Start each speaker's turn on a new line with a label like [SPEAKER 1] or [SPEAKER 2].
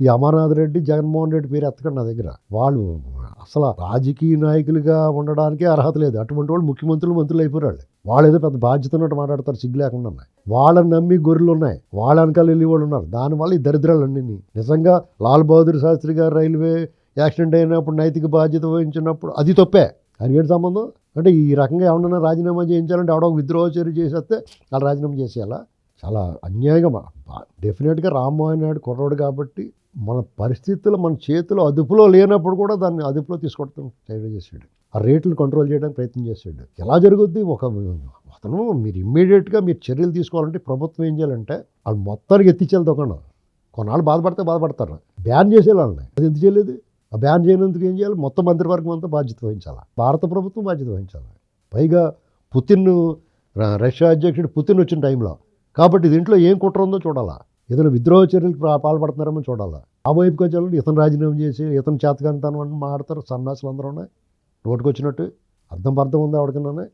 [SPEAKER 1] ఈ అమర్నాథ్ రెడ్డి జగన్మోహన్ రెడ్డి పేరు ఎత్తకండి నా దగ్గర. వాళ్ళు అసలు రాజకీయ నాయకులుగా ఉండడానికి అర్హత లేదు. అటువంటి వాళ్ళు ముఖ్యమంత్రులు మంత్రులు అయిపోయారు వాళ్ళు. ఏదో పెద్ద బాధ్యత ఉన్నట్టు మాట్లాడతారు సిగ్గు లేకుండా ఉన్నాయి. వాళ్ళని నమ్మి గొర్రెలు ఉన్నాయి. వాళ్ళ వెనకాల వెళ్ళి వాళ్ళు ఉన్నారు. దానివల్ల ఈ దరిద్రాలన్నీ నిజంగా లాల్ బహదూర్ శాస్త్రి గారు రైల్వే యాక్సిడెంట్ అయినప్పుడు నైతిక బాధ్యత వహించినప్పుడు అది తప్పే. అని ఏంటి సంబంధం? అంటే ఈ రకంగా ఏమన్నా రాజీనామా చేయించాలంటే ఎవడో ఒక విద్రోహ చర్య చేసేస్తే వాళ్ళు రాజీనామా చేసేయాలా? చాలా అన్యాయంగా డెఫినెట్గా రామ్మోహన్ నాయుడు కుర్రోడు కాబట్టి మన పరిస్థితులు మన చేతిలో అదుపులో లేనప్పుడు కూడా దాన్ని అదుపులో తీసుకొడతాం ట్రై చేసాడు ఆ రేట్లు కంట్రోల్ చేయడానికి ప్రయత్నం చేసాడు ఎలా జరుగుద్ది? ఒక అతను మీరు ఇమ్మీడియట్గా మీరు చర్యలు తీసుకోవాలంటే ప్రభుత్వం ఏం చేయాలంటే వాళ్ళు మొత్తానికి ఎత్తిచ్చేది దుకాణం కొన్నాళ్ళు బాధపడితే బాధపడతారు. బ్యాన్ చేసేయాలని అది ఎందుకు చేయలేదు? ఆ బ్యాన్ చేయనందుకు ఏం చేయాలి? మొత్తం మంత్రివర్గం అంతా బాధ్యత వహించాలి? భారత ప్రభుత్వం బాధ్యత వహించాలి? పైగా పుతిన్ రష్యా అధ్యక్షుడు పుతిన్ వచ్చిన టైంలో కాబట్టి దీంట్లో ఏం కుట్ర ఉందో చూడాలా. ఏదైనా విద్రోహ చర్యలకు పాల్పడుతున్నారేమో చూడాలా. ఆ వైపుకి వచ్చేవాళ్ళు ఇతను రాజీనామా చేసి ఇతను చేతకంతాను అని మాడతారు సన్నాసులు అందరూ నోటుకొచ్చినట్టు అర్థం అర్థం ఉంది ఆవిడకన్నానే